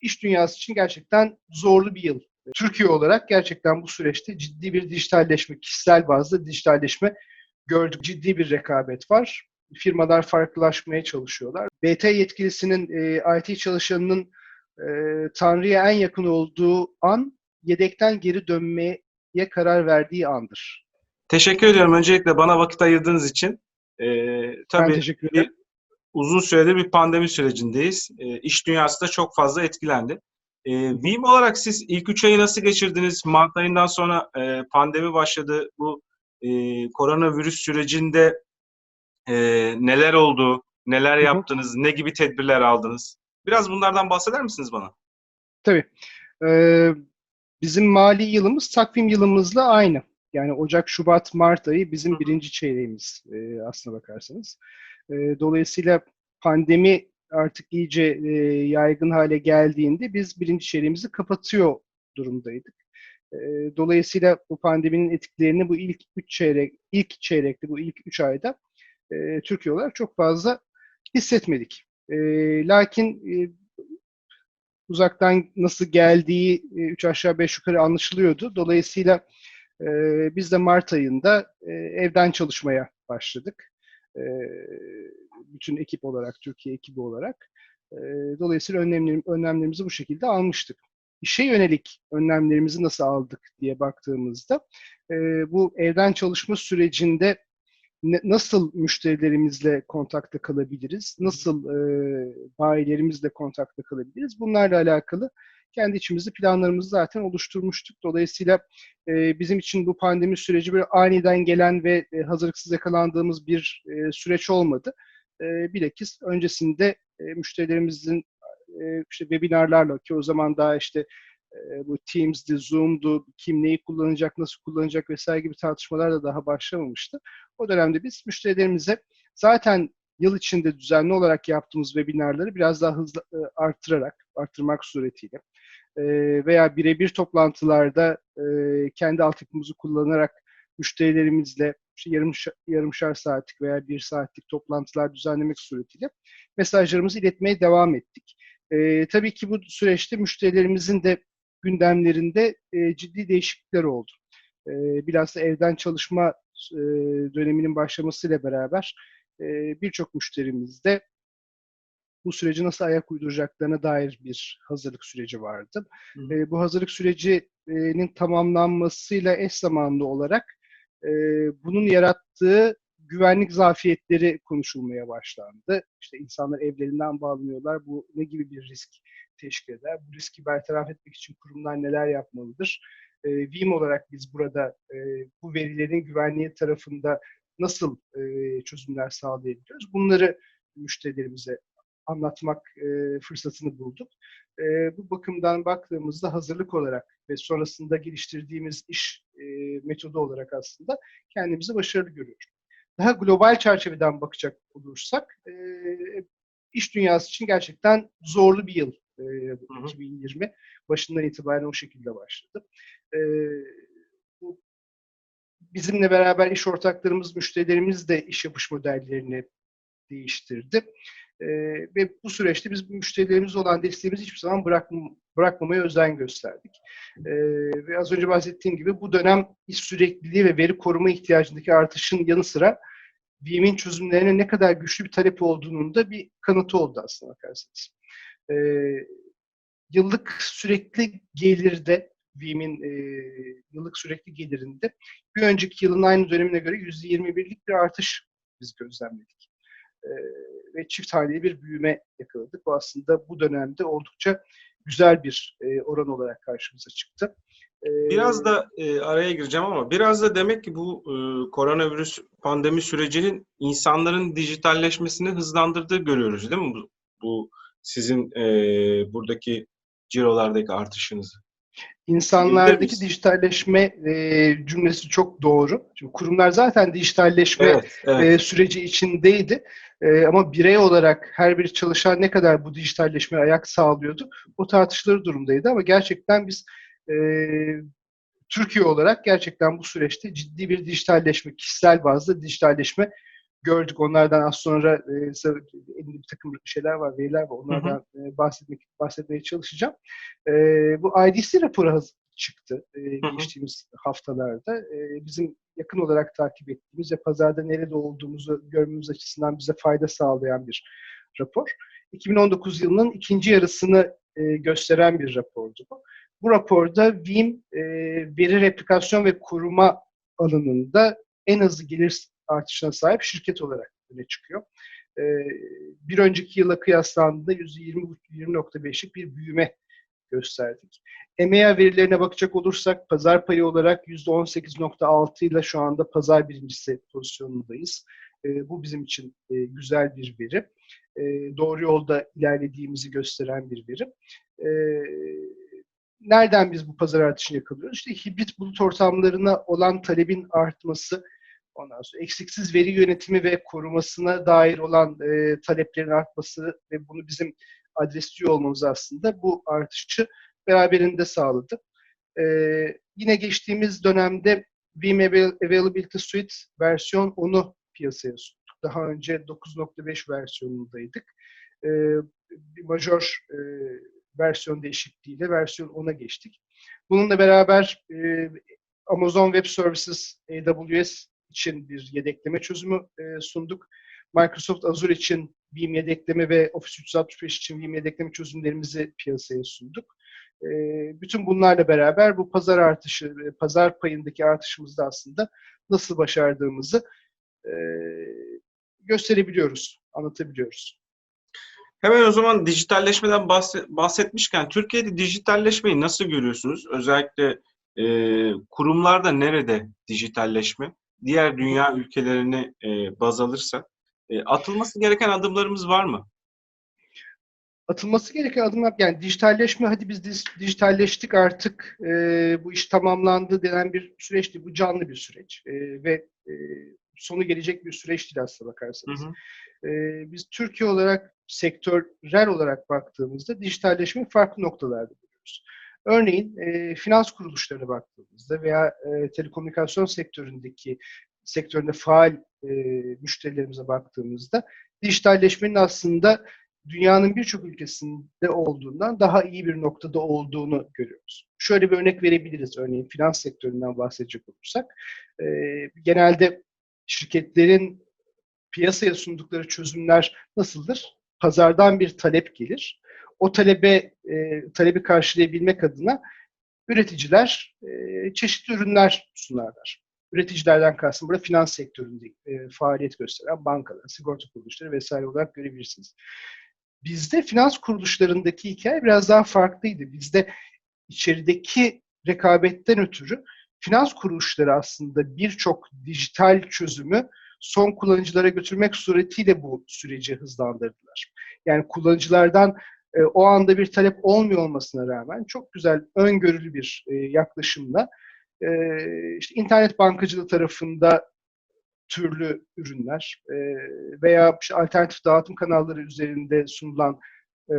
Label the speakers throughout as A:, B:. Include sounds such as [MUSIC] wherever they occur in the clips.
A: iş dünyası için gerçekten zorlu bir yıl. Türkiye olarak gerçekten bu süreçte ciddi bir dijitalleşme, kişisel bazda dijitalleşme gördük. Ciddi bir rekabet var. Firmalar farklılaşmaya çalışıyorlar. BT yetkilisinin, e, IT çalışanının e, Tanrı'ya en yakın olduğu an yedekten geri dönmeye karar verdiği andır.
B: Teşekkür ediyorum öncelikle bana vakit ayırdığınız için. Ee, tabii
A: ben teşekkür ederim.
B: Uzun süredir bir pandemi sürecindeyiz. Ee, iş dünyası da çok fazla etkilendi. Ee, Veeam olarak siz ilk üç ayı nasıl geçirdiniz? Mart ayından sonra e, pandemi başladı. Bu e, koronavirüs sürecinde e, neler oldu? Neler yaptınız? Ne gibi tedbirler aldınız? Biraz bunlardan bahseder misiniz bana?
A: Tabii. Ee, bizim mali yılımız takvim yılımızla aynı. Yani Ocak, Şubat, Mart ayı bizim birinci çeyreğimiz e, aslına bakarsanız. E, dolayısıyla pandemi artık iyice e, yaygın hale geldiğinde biz birinci çeyreğimizi kapatıyor durumdaydık. E, dolayısıyla bu pandeminin etkilerini bu ilk üç çeyrek, ilk çeyrekte, bu ilk üç ayda e, Türkiye olarak çok fazla hissetmedik. E, lakin e, uzaktan nasıl geldiği e, üç aşağı beş yukarı anlaşılıyordu. Dolayısıyla biz de Mart ayında evden çalışmaya başladık. Bütün ekip olarak, Türkiye ekibi olarak. Dolayısıyla önlemlerim, önlemlerimizi bu şekilde almıştık. İşe yönelik önlemlerimizi nasıl aldık diye baktığımızda bu evden çalışma sürecinde nasıl müşterilerimizle kontakta kalabiliriz, nasıl bayilerimizle kontakta kalabiliriz bunlarla alakalı kendi içimizde planlarımızı zaten oluşturmuştuk. Dolayısıyla e, bizim için bu pandemi süreci böyle aniden gelen ve e, hazırlıksız yakalandığımız bir e, süreç olmadı. E, bilakis öncesinde e, müşterilerimizin e, işte webinarlarla ki o zaman daha işte e, bu Teams'di, Zoom'du, kim neyi kullanacak, nasıl kullanacak vesaire gibi tartışmalar da daha başlamamıştı. O dönemde biz müşterilerimize zaten yıl içinde düzenli olarak yaptığımız webinarları biraz daha hızlı e, arttırarak, arttırmak suretiyle e, veya birebir toplantılarda e, kendi altyapımızı kullanarak müşterilerimizle işte yarım, yarımşar saatlik veya bir saatlik toplantılar düzenlemek suretiyle mesajlarımızı iletmeye devam ettik. E, tabii ki bu süreçte müşterilerimizin de gündemlerinde e, ciddi değişiklikler oldu. E, bilhassa evden çalışma e, döneminin başlamasıyla beraber e, birçok müşterimizde bu süreci nasıl ayak uyduracaklarına dair bir hazırlık süreci vardı.
B: Hı.
A: E, bu hazırlık sürecinin tamamlanmasıyla eş zamanlı olarak e, bunun yarattığı güvenlik zafiyetleri konuşulmaya başlandı. İşte insanlar evlerinden bağlanıyorlar. Bu ne gibi bir risk teşkil eder? Bu riski bertaraf etmek için kurumlar neler yapmalıdır? E, Veeam olarak biz burada e, bu verilerin güvenliği tarafında nasıl e, çözümler sağlayabiliyoruz? Bunları müşterilerimize anlatmak e, fırsatını bulduk. E, bu bakımdan baktığımızda hazırlık olarak ve sonrasında geliştirdiğimiz iş e, metodu olarak aslında kendimizi başarılı görüyoruz. Daha global çerçeveden bakacak olursak, e, iş dünyası için gerçekten zorlu bir yıl e,
B: Hı hı.
A: 2020. Başından itibaren o şekilde başladı. E, bu bizimle beraber iş ortaklarımız, müşterilerimiz de iş yapış modellerini değiştirdi. Ee, ve bu süreçte biz müşterilerimiz olan desteğimizi hiçbir zaman bırak, bırakmamaya özen gösterdik. Ee, ve az önce bahsettiğim gibi bu dönem iş sürekliliği ve veri koruma ihtiyacındaki artışın yanı sıra Veeam'in çözümlerine ne kadar güçlü bir talep olduğunun da bir kanıtı oldu aslında bakarsanız. Ee, yıllık sürekli gelirde Veeam'in e, yıllık sürekli gelirinde bir önceki yılın aynı dönemine göre %21'lik bir artış biz gözlemledik. Ve çift haneli bir büyüme yakaladık. Bu aslında bu dönemde oldukça güzel bir e, oran olarak karşımıza çıktı. E,
B: Biraz da e, araya gireceğim ama biraz da demek ki bu e, koronavirüs pandemi sürecinin insanların dijitalleşmesini hızlandırdığı görüyoruz değil mi? Bu, bu sizin e, buradaki cirolardaki artışınızı.
A: İnsanlardaki dijitalleşme e, cümlesi çok doğru. Şimdi kurumlar zaten dijitalleşme
B: Evet, evet.
A: e, süreci içindeydi. E, ama birey olarak her bir çalışan ne kadar bu dijitalleşmeye ayak sağlıyordu o tartışılır durumdaydı ama gerçekten biz e, Türkiye olarak gerçekten bu süreçte ciddi bir dijitalleşme, kişisel bazda dijitalleşme gördük. Onlardan az sonra e, size elimde bir takım şeyler var, veriler var. Onlardan e, bahsetmek bahsetmeye çalışacağım. E, bu IDC raporu çıktı e, geçtiğimiz haftalarda. E, bizim yakın olarak takip ettiğimiz ve pazarda nerede olduğumuzu görmemiz açısından bize fayda sağlayan bir rapor. 2019 yılının ikinci yarısını e, gösteren bir rapordu bu. Bu raporda Veeam e, veri replikasyon ve koruma alanında en hızlı gelir artışına sahip şirket olarak öne çıkıyor. E, bir önceki yıla kıyaslandığında %20 20.5'lik bir büyüme gösterdik. EMEA verilerine bakacak olursak pazar payı olarak %18.6 ile şu anda pazar birincisi pozisyonundayız. E, bu bizim için e, güzel bir veri. E, doğru yolda ilerlediğimizi gösteren bir veri. E, nereden biz bu pazar artışını yakalıyoruz? İşte hibrit bulut ortamlarına olan talebin artması, ondan sonra eksiksiz veri yönetimi ve korumasına dair olan e, taleplerin artması ve bunu bizim adresliyor olmamız aslında bu artışı beraberinde sağladı. E, yine geçtiğimiz dönemde Veeam Availability Suite versiyon 10'u piyasaya sunduk. Daha önce 9.5 versiyonundaydık. E, bir major e, versiyon değişikliğiyle versiyon 10'a geçtik. Bununla beraber e, Amazon Web Services AWS için bir yedekleme çözümü e, sunduk. Microsoft Azure için Veeam yedekleme ve Office 365 için Veeam yedekleme çözümlerimizi piyasaya sunduk. E, bütün bunlarla beraber bu pazar artışı, pazar payındaki artışımızda aslında nasıl başardığımızı e, gösterebiliyoruz, anlatabiliyoruz.
B: Hemen o zaman dijitalleşmeden bahse- bahsetmişken Türkiye'de dijitalleşmeyi nasıl görüyorsunuz? Özellikle e, kurumlarda nerede dijitalleşme? Diğer dünya ülkelerini e, baz alırsak e, atılması gereken adımlarımız var mı?
A: atılması gereken adımlar yani dijitalleşme hadi biz dijitalleştik artık e, bu iş tamamlandı denen bir süreç değil. Bu canlı bir süreç e, ve e, sonu gelecek bir süreç değil aslına
B: Hı
A: bakarsanız.
B: hı.
A: E, biz Türkiye olarak sektörel olarak baktığımızda dijitalleşmeyi farklı noktalarda görüyoruz. Örneğin e, finans kuruluşlarına baktığımızda veya e, telekomünikasyon sektöründeki sektöründe faal e, müşterilerimize baktığımızda dijitalleşmenin aslında dünyanın birçok ülkesinde olduğundan daha iyi bir noktada olduğunu görüyoruz. Şöyle bir örnek verebiliriz. Örneğin finans sektöründen bahsedecek olursak. E, genelde şirketlerin piyasaya sundukları çözümler nasıldır? Pazardan bir talep gelir. O talebe e, talebi karşılayabilmek adına üreticiler e, çeşitli ürünler sunarlar. Üreticilerden kastım burada finans sektöründe e, faaliyet gösteren bankalar, sigorta kuruluşları vesaire olarak görebilirsiniz. Bizde finans kuruluşlarındaki hikaye biraz daha farklıydı. Bizde içerideki rekabetten ötürü finans kuruluşları aslında birçok dijital çözümü son kullanıcılara götürmek suretiyle bu süreci hızlandırdılar. Yani kullanıcılardan e, o anda bir talep olmuyor olmasına rağmen çok güzel öngörülü bir e, yaklaşımla e, işte internet bankacılığı tarafında türlü ürünler e, veya işte alternatif dağıtım kanalları üzerinde sunulan e,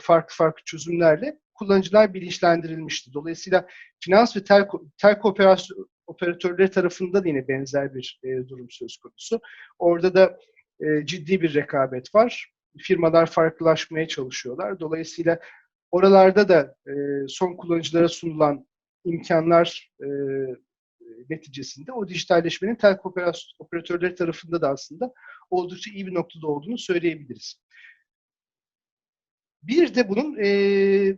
A: farklı farklı çözümlerle kullanıcılar bilinçlendirilmişti. Dolayısıyla finans ve telko, telko operasyon, operatörleri tarafında da yine benzer bir e, durum söz konusu. Orada da e, ciddi bir rekabet var. Firmalar farklılaşmaya çalışıyorlar. Dolayısıyla oralarda da e, son kullanıcılara sunulan imkanlar e, neticesinde o dijitalleşmenin telko operatörleri tarafında da aslında oldukça iyi bir noktada olduğunu söyleyebiliriz. Bir de bunun e,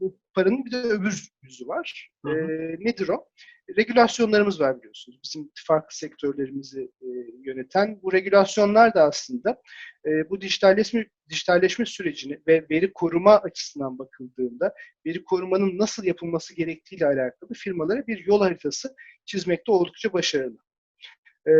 A: bu paranın bir de öbür yüzü var.
B: Hı hı.
A: E, nedir o? Regülasyonlarımız var biliyorsunuz. Bizim farklı sektörlerimizi e, yöneten. Bu regülasyonlar da aslında e, bu dijitalleşme, dijitalleşme sürecini ve veri koruma açısından bakıldığında veri korumanın nasıl yapılması gerektiğiyle alakalı firmalara bir yol haritası çizmekte oldukça başarılı. E,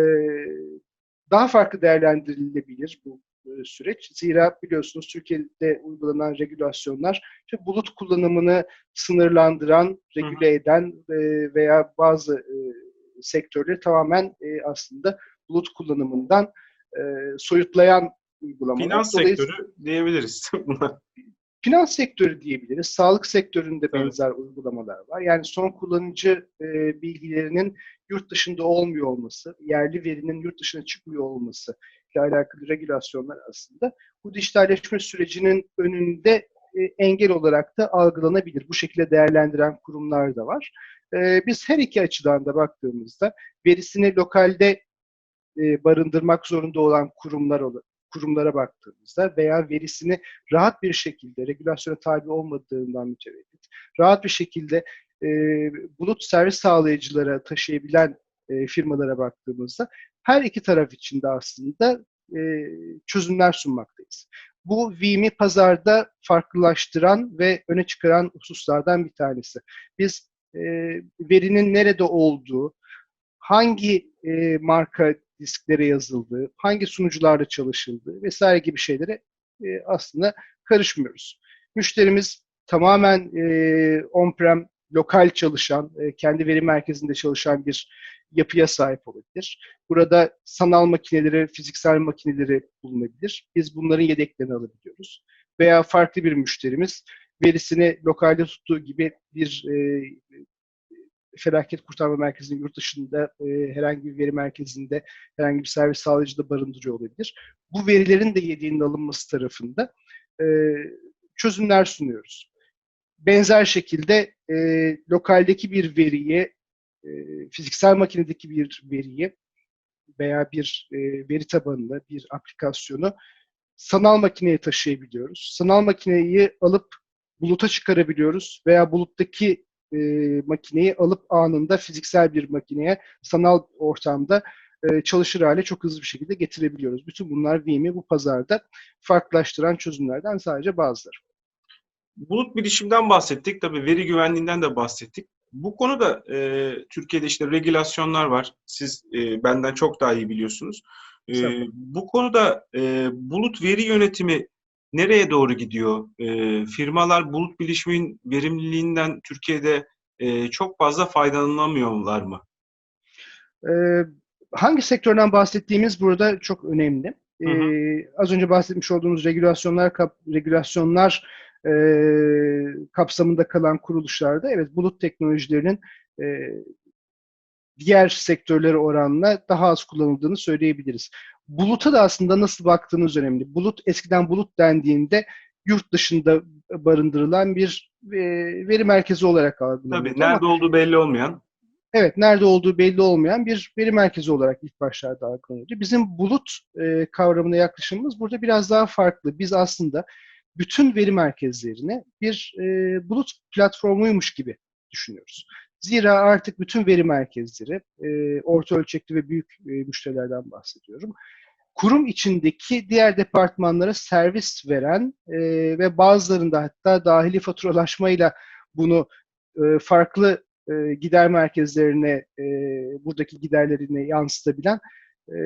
A: daha farklı değerlendirilebilir bu süreç. Zira biliyorsunuz Türkiye'de uygulanan regülasyonlar işte bulut kullanımını sınırlandıran, regüle eden e, veya bazı e, sektörleri tamamen e, aslında bulut kullanımından e, soyutlayan uygulamalar.
B: Finans sektörü diyebiliriz [LAUGHS]
A: finans sektörü diyebiliriz. Sağlık sektöründe
B: Evet.
A: benzer uygulamalar var. Yani son kullanıcı e, bilgilerinin yurt dışında olmuyor olması, yerli verinin yurt dışına çıkmıyor olması ile alakalı regülasyonlar aslında bu dijitalleşme sürecinin önünde e, engel olarak da algılanabilir. Bu şekilde değerlendiren kurumlar da var. E, biz her iki açıdan da baktığımızda verisini lokalde e, barındırmak zorunda olan kurumlar kurumlara baktığımızda veya verisini rahat bir şekilde regülasyona tabi olmadığından mütevellit rahat bir şekilde e, bulut servis sağlayıcılara taşıyabilen firmalara baktığımızda her iki taraf için de aslında e, çözümler sunmaktayız. Bu Veeam'i pazarda farklılaştıran ve öne çıkaran hususlardan bir tanesi. Biz e, verinin nerede olduğu, hangi e, marka disklere yazıldığı, hangi sunucularda çalışıldığı vesaire gibi şeylere e, aslında karışmıyoruz. Müşterimiz tamamen e, on-prem, lokal çalışan, e, kendi veri merkezinde çalışan bir yapıya sahip olabilir. Burada sanal makineleri, fiziksel makineleri bulunabilir. Biz bunların yedeklerini alabiliyoruz. Veya farklı bir müşterimiz verisini lokalde tuttuğu gibi bir e, felaket kurtarma merkezinin yurt dışında e, herhangi bir veri merkezinde herhangi bir servis sağlayıcıda barındırıyor olabilir. Bu verilerin de yediğinin alınması tarafında e, çözümler sunuyoruz. Benzer şekilde e, lokaldeki bir veriyi, e, fiziksel makinedeki bir veriyi veya bir e, veri tabanını, bir aplikasyonu sanal makineye taşıyabiliyoruz. Sanal makineyi alıp buluta çıkarabiliyoruz veya buluttaki e, makineyi alıp anında fiziksel bir makineye sanal ortamda e, çalışır hale çok hızlı bir şekilde getirebiliyoruz. Bütün bunlar Veeam'i bu pazarda farklılaştıran çözümlerden sadece bazıları.
B: Bulut bilişimden bahsettik. Tabii veri güvenliğinden de bahsettik. Bu konuda e, Türkiye'de işte regülasyonlar var. Siz e, benden çok daha iyi biliyorsunuz. E, bu konuda e, bulut veri yönetimi nereye doğru gidiyor? E, firmalar bulut bilişimin verimliliğinden Türkiye'de e, çok fazla faydalanamıyorlar mı?
A: Ee, hangi sektörden bahsettiğimiz burada çok önemli.
B: Hı hı.
A: Ee, az önce bahsetmiş olduğumuz regülasyonlar regülasyonlar e, kapsamında kalan kuruluşlarda evet bulut teknolojilerinin e, diğer sektörlere oranla daha az kullanıldığını söyleyebiliriz. Buluta da aslında nasıl baktığınız önemli. Bulut eskiden bulut dendiğinde yurt dışında barındırılan bir e, veri merkezi olarak algılanıyordu.
B: Tabii
A: ama-
B: nerede olduğu belli olmayan.
A: Evet, nerede olduğu belli olmayan bir veri merkezi olarak ilk başlarda algılanıyordu. Bizim bulut e, kavramına yaklaşımımız burada biraz daha farklı. Biz aslında bütün veri merkezlerini bir e, bulut platformuymuş gibi düşünüyoruz. Zira artık bütün veri merkezleri, e, orta ölçekli ve büyük e, müşterilerden bahsediyorum. Kurum içindeki diğer departmanlara servis veren e, ve bazılarında hatta dahili faturalaşmayla bunu e, farklı e, gider merkezlerine e, buradaki giderlerini yansıtabilen e,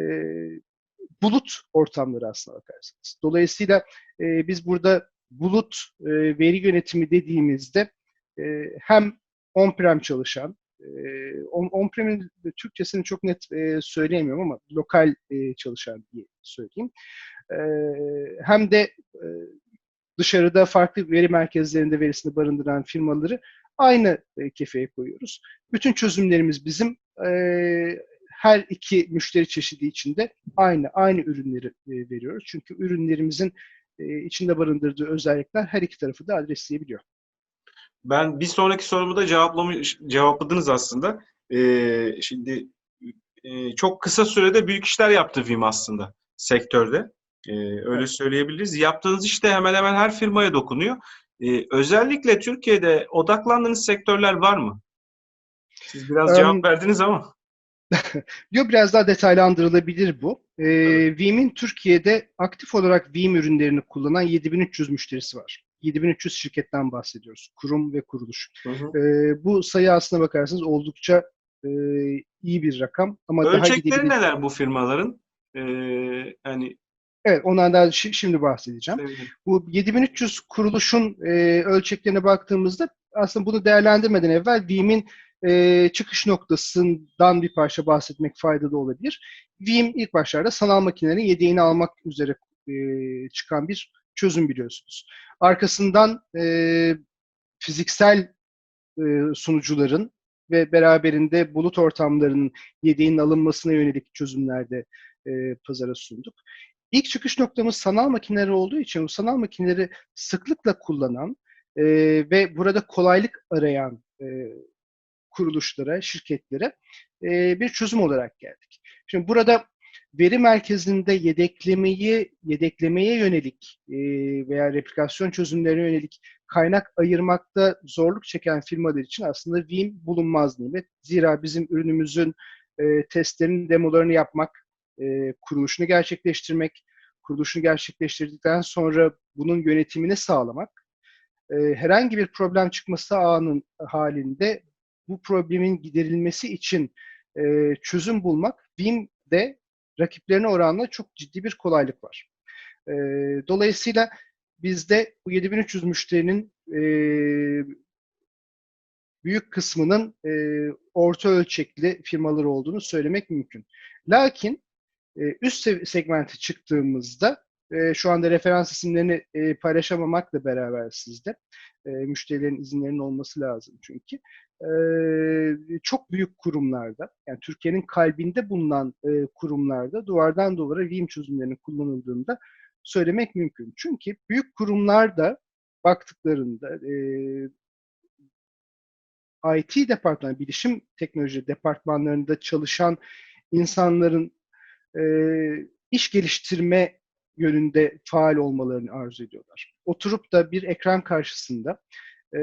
A: bulut ortamları aslına bakarsanız. Dolayısıyla e, biz burada bulut e, veri yönetimi dediğimizde e, hem on-prem çalışan, e, on- on-prem'in de Türkçesini çok net e, söyleyemiyorum ama lokal e, çalışan diye söyleyeyim. E, hem de e, dışarıda farklı veri merkezlerinde verisini barındıran firmaları aynı e, kefeye koyuyoruz. Bütün çözümlerimiz bizim e, her iki müşteri çeşidi içinde aynı aynı ürünleri e, veriyoruz. Çünkü ürünlerimizin e, içinde barındırdığı özellikler her iki tarafı da adresleyebiliyor.
B: Ben bir sonraki sorumu da cevaplamış, cevapladınız aslında. Ee, şimdi e, çok kısa sürede büyük işler yaptı Vim aslında sektörde. Ee, öyle
A: Evet.
B: söyleyebiliriz. Yaptığınız iş de hemen hemen her firmaya dokunuyor. Ee, özellikle Türkiye'de odaklandığınız sektörler var mı? Siz biraz cevap verdiniz ama. [LAUGHS]
A: Yo biraz daha detaylandırılabilir bu. Ee,
B: Evet.
A: Veeam'in Türkiye'de aktif olarak Veeam ürünlerini kullanan 7300 müşterisi var. 7300 şirketten bahsediyoruz. Kurum ve kuruluş.
B: Hı hı.
A: Ee, bu sayı aslına bakarsanız oldukça e, iyi bir rakam. Ama daha
B: Ölçekleri
A: gidebilir.
B: neler bu firmaların? Ee, yani
A: Evet, onlardan şi- şimdi bahsedeceğim.
B: sevinirim.
A: Bu 7300 kuruluşun e, ölçeklerine baktığımızda aslında bunu değerlendirmeden evvel Veeam'in e, çıkış noktasından bir parça bahsetmek faydalı olabilir. Veeam ilk başlarda sanal makinelerin yedeğini almak üzere e, çıkan bir çözüm biliyorsunuz. Arkasından e, fiziksel e, sunucuların ve beraberinde bulut ortamlarının yedeğinin alınmasına yönelik çözümlerde e, pazara sunduk. İlk çıkış noktamız sanal makineleri olduğu için bu sanal makineleri sıklıkla kullanan e, ve burada kolaylık arayan e, kuruluşlara, şirketlere e, bir çözüm olarak geldik. Şimdi burada veri merkezinde yedeklemeyi yedeklemeye yönelik e, veya replikasyon çözümlerine yönelik kaynak ayırmakta zorluk çeken firmalar için aslında Veeam bulunmaz nimet. Zira bizim ürünümüzün e, testlerini, demolarını yapmak, e, kuruluşunu gerçekleştirmek, kuruluşunu gerçekleştirdikten sonra bunun yönetimini sağlamak, e, herhangi bir problem çıkması anın halinde bu problemin giderilmesi için e, çözüm bulmak Veeam'de rakiplerine oranla çok ciddi bir kolaylık var. E, dolayısıyla bizde bu 7300 müşterinin e, büyük kısmının e, orta ölçekli firmalar olduğunu söylemek mümkün. Lakin e, üst segmente çıktığımızda e, şu anda referans isimlerini e, paylaşamamakla beraber sizde e, müşterilerin izinlerinin olması lazım çünkü e, çok büyük kurumlarda yani Türkiye'nin kalbinde bulunan e, kurumlarda duvardan duvara Veeam çözümlerinin kullanıldığında söylemek mümkün. Çünkü büyük kurumlarda baktıklarında e, IT departmanı, bilişim teknoloji departmanlarında çalışan insanların e, iş geliştirme yönünde faal olmalarını arzu ediyorlar. Oturup da bir ekran karşısında e,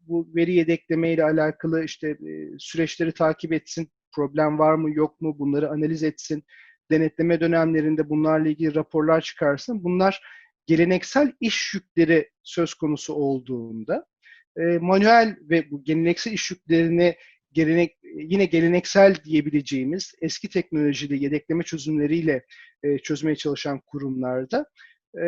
A: bu veri yedekleme ile alakalı işte e, süreçleri takip etsin, problem var mı yok mu bunları analiz etsin, denetleme dönemlerinde bunlarla ilgili raporlar çıkarsın. Bunlar geleneksel iş yükleri söz konusu olduğunda e, manuel ve bu geleneksel iş yüklerini gelenek, yine geleneksel diyebileceğimiz eski teknolojili yedekleme çözümleriyle e, çözmeye çalışan kurumlarda e,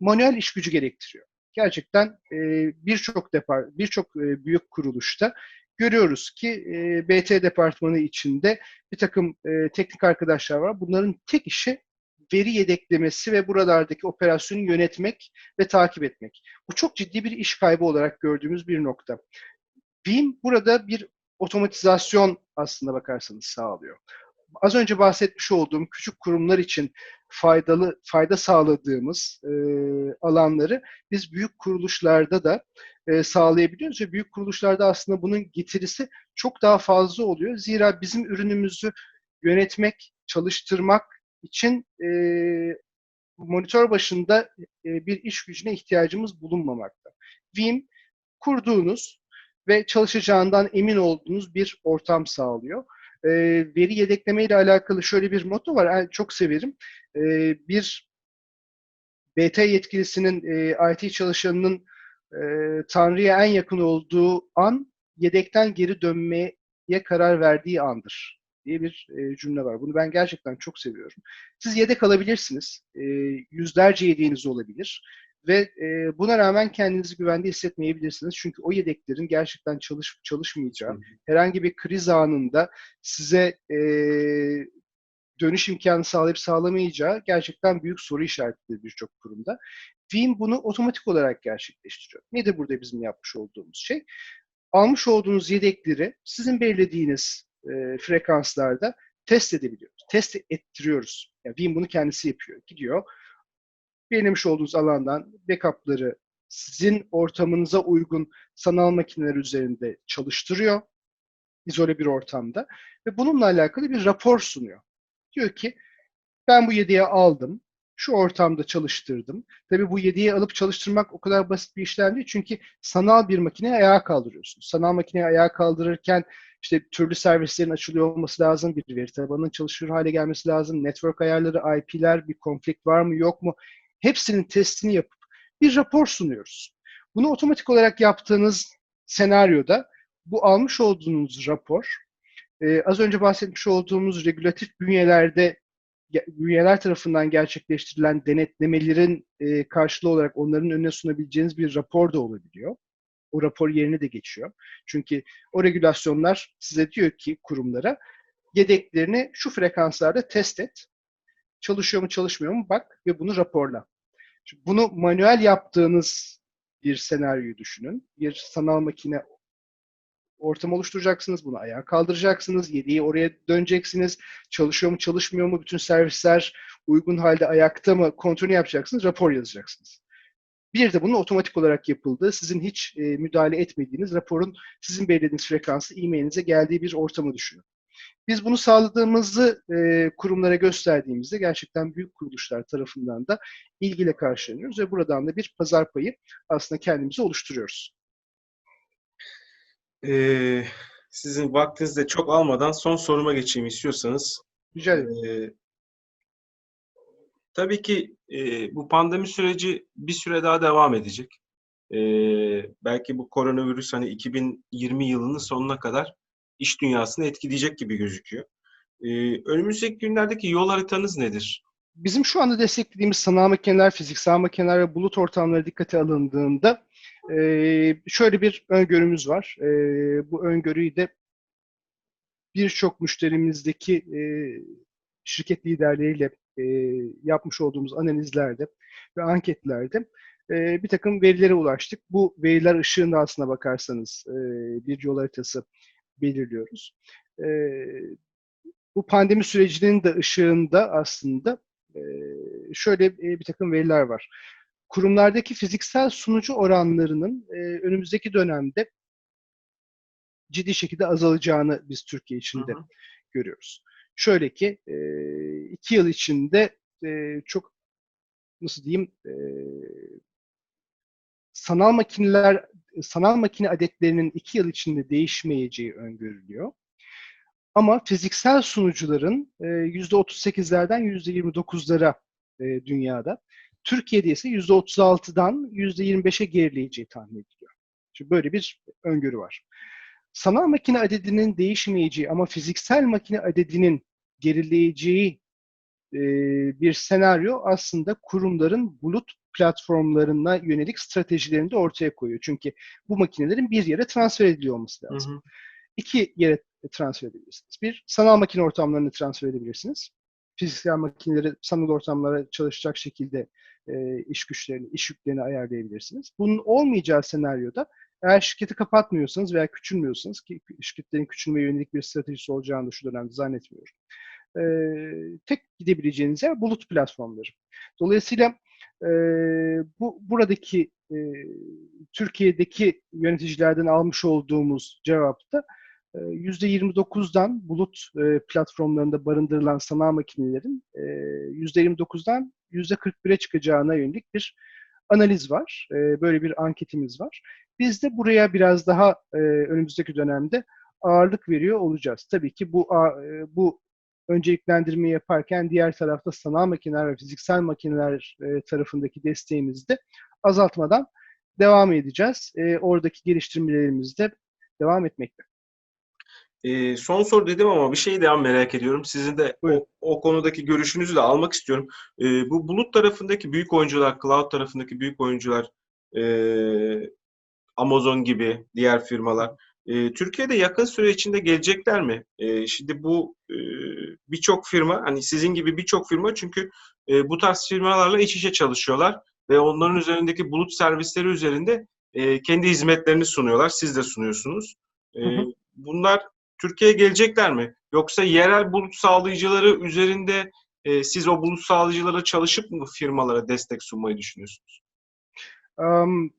A: manuel iş gücü gerektiriyor. Gerçekten e, birçok depar, birçok e, büyük kuruluşta görüyoruz ki e, BT departmanı içinde bir takım e, teknik arkadaşlar var. Bunların tek işi veri yedeklemesi ve buralardaki operasyonu yönetmek ve takip etmek. Bu çok ciddi bir iş kaybı olarak gördüğümüz bir nokta. Veeam burada bir otomatizasyon aslında bakarsanız sağlıyor. Az önce bahsetmiş olduğum küçük kurumlar için faydalı fayda sağladığımız e, alanları biz büyük kuruluşlarda da e, sağlayabiliyoruz ve büyük kuruluşlarda aslında bunun getirisi çok daha fazla oluyor. Zira bizim ürünümüzü yönetmek, çalıştırmak için e, monitör başında e, bir iş gücüne ihtiyacımız bulunmamakta. Veeam kurduğunuz ve çalışacağından emin olduğunuz bir ortam sağlıyor. E, veri yedekleme ile alakalı şöyle bir motto var, ben çok severim. E, bir BT yetkilisinin, e, IT çalışanının e, Tanrı'ya en yakın olduğu an yedekten geri dönmeye karar verdiği andır diye bir e, cümle var. Bunu ben gerçekten çok seviyorum. Siz yedek alabilirsiniz. E, yüzlerce yedeğiniz olabilir. Ve e, buna rağmen kendinizi güvende hissetmeyebilirsiniz. Çünkü o yedeklerin gerçekten çalışıp çalışmayacağı, herhangi bir kriz anında size e, dönüş imkanı sağlayıp sağlamayacağı gerçekten büyük soru işaretleri birçok kurumda. Veeam bunu otomatik olarak gerçekleştiriyor. Nedir burada bizim yapmış olduğumuz şey? Almış olduğunuz yedekleri sizin belirlediğiniz e, frekanslarda test edebiliyoruz. Test ettiriyoruz. Yani Veeam bunu kendisi yapıyor. Gidiyor, belirlemiş olduğunuz alandan backup'ları sizin ortamınıza uygun sanal makineler üzerinde çalıştırıyor. izole bir ortamda. Ve bununla alakalı bir rapor sunuyor. Diyor ki ben bu yediği aldım. Şu ortamda çalıştırdım. Tabii bu yediği alıp çalıştırmak o kadar basit bir işlem değil. Çünkü sanal bir makineyi ayağa kaldırıyorsunuz. Sanal makineyi ayağa kaldırırken işte türlü servislerin açılıyor olması lazım. Bir veri tabanının çalışır hale gelmesi lazım. Network ayarları, IP'ler, bir konflikt var mı yok mu? Hepsinin testini yapıp bir rapor sunuyoruz. Bunu otomatik olarak yaptığınız senaryoda bu almış olduğunuz rapor e, az önce bahsetmiş olduğumuz regülatif bünyelerde bünyeler tarafından gerçekleştirilen denetlemelerin e, karşılığı olarak onların önüne sunabileceğiniz bir rapor da olabiliyor. O rapor yerine de geçiyor. Çünkü o regülasyonlar size diyor ki kurumlara yedeklerini şu frekanslarda test et. Çalışıyor mu çalışmıyor mu bak ve bunu raporla. Şimdi bunu manuel yaptığınız bir senaryoyu düşünün. Bir sanal makine ortam oluşturacaksınız. Bunu ayağa kaldıracaksınız. Yedeği oraya döneceksiniz. Çalışıyor mu çalışmıyor mu? Bütün servisler uygun halde ayakta mı? Kontrolünü yapacaksınız. Rapor yazacaksınız. Bir de bunun otomatik olarak yapıldığı, sizin hiç e, müdahale etmediğiniz raporun sizin belirlediğiniz frekansı e-mailinize geldiği bir ortamı düşünün. Biz bunu sağladığımızı e, kurumlara gösterdiğimizde gerçekten büyük kuruluşlar tarafından da ilgiyle karşılanıyoruz ve buradan da bir pazar payı aslında kendimize oluşturuyoruz.
B: Ee, sizin vaktinizi de çok almadan son soruma geçeyim istiyorsanız.
A: Rica ederim.
B: Ee, tabii ki e, bu pandemi süreci bir süre daha devam edecek. Ee, belki bu koronavirüs hani 2020 yılının sonuna kadar iş dünyasını etkileyecek gibi gözüküyor. Ee, önümüzdeki günlerdeki yol haritanız nedir?
A: Bizim şu anda desteklediğimiz sanal makineler, fiziksel makineler ve bulut ortamları dikkate alındığında e, şöyle bir öngörümüz var. E, bu öngörüyü de birçok müşterimizdeki e, şirket liderleriyle e, yapmış olduğumuz analizlerde ve anketlerde e, bir takım verilere ulaştık. Bu veriler ışığında aslına bakarsanız e, bir yol haritası belirliyoruz. E, bu pandemi sürecinin de ışığında aslında e, şöyle bir takım veriler var. Kurumlardaki fiziksel sunucu oranlarının e, önümüzdeki dönemde ciddi şekilde azalacağını biz Türkiye içinde
B: hı.
A: görüyoruz. Şöyle ki e, iki yıl içinde e, çok nasıl diyeyim e, sanal makineler sanal makine adetlerinin iki yıl içinde değişmeyeceği öngörülüyor. Ama fiziksel sunucuların e, %38'lerden %29'lara e, dünyada, Türkiye'de ise %36'dan %25'e gerileyeceği tahmin ediliyor. Şimdi böyle bir öngörü var. Sanal makine adedinin değişmeyeceği ama fiziksel makine adedinin gerileyeceği e, bir senaryo aslında kurumların bulut platformlarına yönelik stratejilerini de ortaya koyuyor. Çünkü bu makinelerin bir yere transfer ediliyor olması lazım.
B: Hı hı.
A: İki yere transfer edebilirsiniz. Bir, sanal makine ortamlarını transfer edebilirsiniz. Fiziksel makineleri sanal ortamlara çalışacak şekilde e, iş güçlerini, iş yüklerini ayarlayabilirsiniz. Bunun olmayacağı senaryoda eğer şirketi kapatmıyorsanız veya küçülmüyorsanız ki şirketlerin küçülmeye yönelik bir stratejisi olacağını da şu dönemde zannetmiyorum. E, tek gidebileceğiniz yer bulut platformları. Dolayısıyla e, bu buradaki e, Türkiye'deki yöneticilerden almış olduğumuz cevapta e, %29'dan bulut e, platformlarında barındırılan sanal makinelerin e, %29'dan %41'e çıkacağına yönelik bir analiz var. E, böyle bir anketimiz var. Biz de buraya biraz daha e, önümüzdeki dönemde ağırlık veriyor olacağız. Tabii ki bu e, bu önceliklendirmeyi yaparken diğer tarafta sanal makineler ve fiziksel makineler e, tarafındaki desteğimizi de azaltmadan devam edeceğiz. E, oradaki geliştirmelerimiz de devam etmekte.
B: Ee, son soru dedim ama bir şey daha merak ediyorum. Sizin de
A: Buyurun.
B: o, o konudaki görüşünüzü de almak istiyorum. Ee, bu bulut tarafındaki büyük oyuncular, cloud tarafındaki büyük oyuncular, ee, Amazon gibi diğer firmalar, ee, Türkiye'de yakın süre içinde gelecekler mi? Ee, şimdi bu ee, birçok firma, hani sizin gibi birçok firma çünkü ee, bu tarz firmalarla iç içe çalışıyorlar ve onların üzerindeki bulut servisleri üzerinde ee, kendi hizmetlerini sunuyorlar. Siz de sunuyorsunuz. Ee,
A: Hı hı.
B: Bunlar Türkiye'ye gelecekler mi? Yoksa yerel bulut sağlayıcıları üzerinde e, siz o bulut sağlayıcılara çalışıp mı firmalara destek sunmayı düşünüyorsunuz?
A: Um,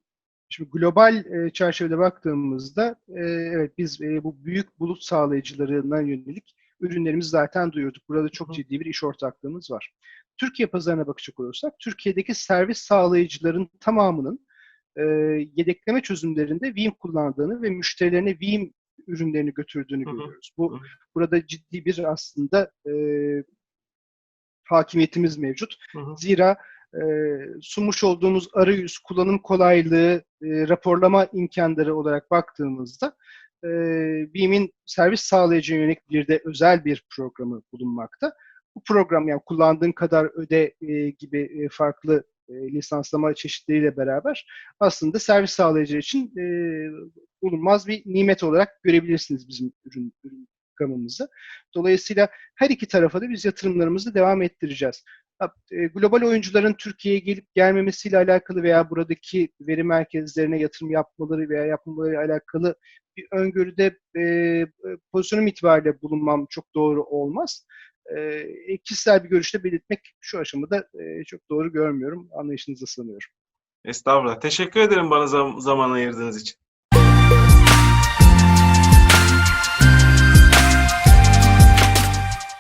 A: Şimdi global e, çerçevede baktığımızda e, evet biz e, bu büyük bulut sağlayıcılarına yönelik ürünlerimizi zaten duyurduk. Burada çok ciddi bir iş ortaklığımız var. Türkiye pazarına bakacak olursak Türkiye'deki servis sağlayıcıların tamamının e, yedekleme çözümlerinde Veeam kullandığını ve müşterilerine Veeam ürünlerini götürdüğünü
B: Hı hı.
A: görüyoruz. Bu
B: Hı hı.
A: burada ciddi bir aslında e, hakimiyetimiz mevcut.
B: Hı hı.
A: Zira e, sunmuş olduğumuz arayüz, kullanım kolaylığı, e, raporlama imkanları olarak baktığımızda e, BİM'in servis sağlayıcı yönelik bir de özel bir programı bulunmakta. Bu program yani kullandığın kadar öde e, gibi e, farklı e, lisanslama çeşitleriyle beraber aslında servis sağlayıcı için e, bulunmaz bir nimet olarak görebilirsiniz bizim ürün, ürün gamımızı. Dolayısıyla her iki tarafa da biz yatırımlarımızı devam ettireceğiz. E, global oyuncuların Türkiye'ye gelip gelmemesiyle alakalı veya buradaki veri merkezlerine yatırım yapmaları veya yapmamaları alakalı bir öngörüde e, e, pozisyonum itibariyle bulunmam çok doğru olmaz. E, kişisel bir görüşte belirtmek şu aşamada e, çok doğru görmüyorum. Anlayışınıza sığınıyorum.
B: Estağfurullah. Teşekkür ederim bana zam- zaman ayırdığınız için.